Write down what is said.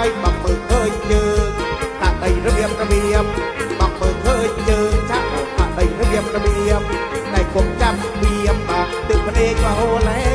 อ้บักเบิกเฮยเจอตาไอระเบียบระเบียบบักเบิกเฮยเจอช่างตาไอระเบียบระเบียบในคงจำเบียบปากตึกพระเอกาโอแล้